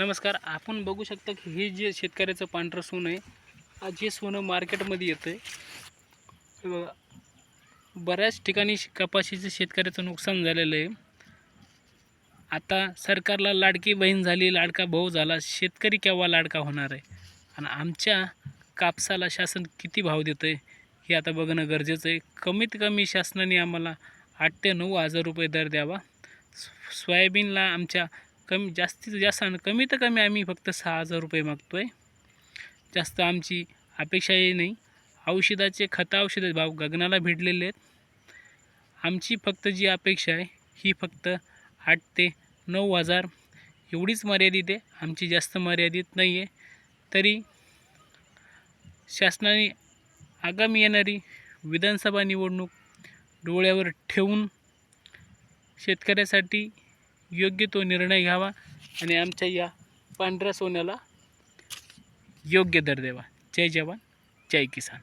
नमस्कार आपण बघू शकता की हे जे शेतकऱ्याचं पांढरं सोनं आहे आज जे सोनं मार्केटमध्ये येतं आहे बघा बऱ्याच ठिकाणी कपाशीचं शेतकऱ्याचं नुकसान झालेलं आहे. आता सरकारला लाडकी बहीण झाली लाडका भाऊ झाला शेतकरी केव्हा लाडका होणार आहे? आणि आमच्या कापसाला शासन किती भाव देतं आहे हे आता बघणं गरजेचं आहे. कमीत कमी शासनाने आम्हाला आठ ते नऊ हजार रुपये दर द्यावा. सोयाबीनला आमच्या कमी जास्तीत जास्त आणि कमीत कमी आम्ही फक्त सहा हजार रुपये मागतो आहे जास्त आमची अपेक्षाही नाही. औषधाचे खतं औषधाचे भाव गगनाला भिडलेले आहेत. आमची फक्त जी अपेक्षा आहे ही फक्त आठ ते नऊ हजार. एवढीच मर्यादित आहे. आमची जास्त मर्यादित नाही आहे तरी शासनाने आगामी येणारी विधानसभा निवडणूक डोळ्यावर ठेवून शेतकऱ्यासाठी योग्य तो निर्णय घ्यावा आणि आमच्या या पांढऱ्या सोन्याला योग्य दर द्यावा. जय जवान जय किसान.